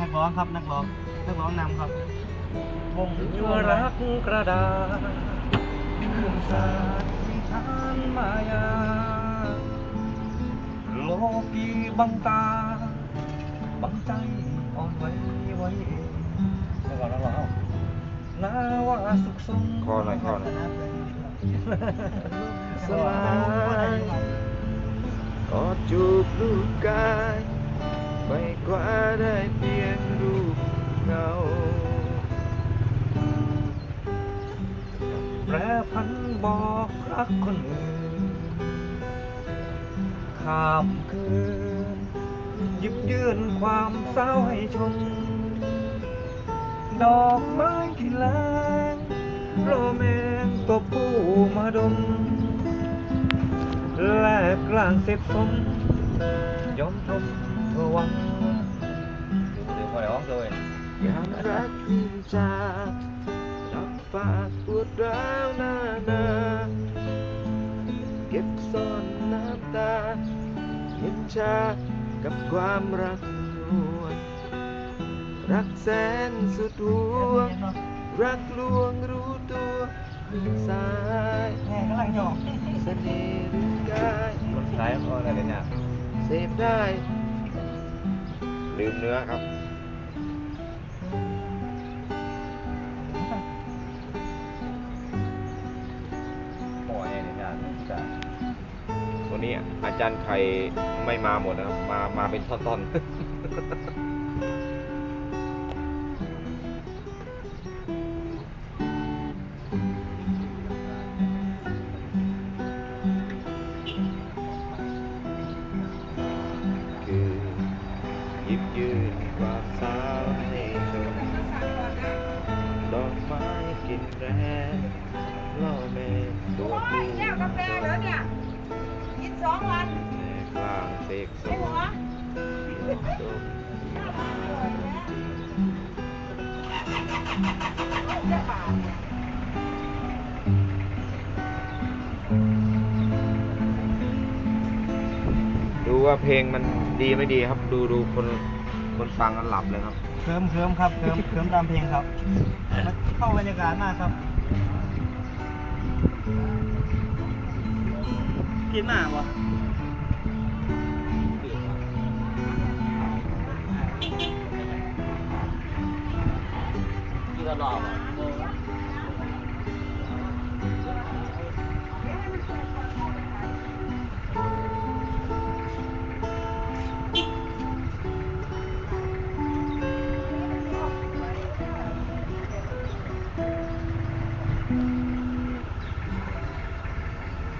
นักร้องครับนักร้องนักร้องนำครับวงชั่วรักกระดาษเครื่องสาดวิชานมายาโลกีบังตา บังใจอ่อนไหวไว้เองแล้วก็แล้วเรานาว่าสุขสมคอหน่อยคอหน่อยสลายกอดจูบลูกกายไปกว่าได้เพียงรูป เงา แปรพันบอกรักคนอื่นข้ามคืนยิบยื่นความเศร้าให้ชม ดอกไม้ที่แลงโรแมนตัวผู้มาดม แลกกลางเสพสมยอมทม กยิ่งจากรับฝากปวดร้าวหน้านาเก็บซ่อนน้ำตาเห็นชากับความรักนวลรักแสนสุดหัวรักลวงรู้ตัวสายแม่กำลังหยอกเสน่ห์หรือกายคนท้ายก็อะไรเนี่ยเสพได้ ลืมเนื้อครับ นนี้อาจารย์ไข่ไม่มาหมดนะครับ มามาเป็นท่อนๆคือหยิบยืนความสาวให้ชมดอกไม้กลินแรงล่อแม่ตัวโอ้ผู้ ลางเสกสไอ้มหัวดมดูว่าเพลงมันดีไม่ดีครับ ดูดูคนคนฟังกันหลับเลยครับ เคิมเคิมครับเคิมเคิมตามเพลงครับมันเข้าบรรยากาศมากครับกินมากวะ ที่ก็รอบอะ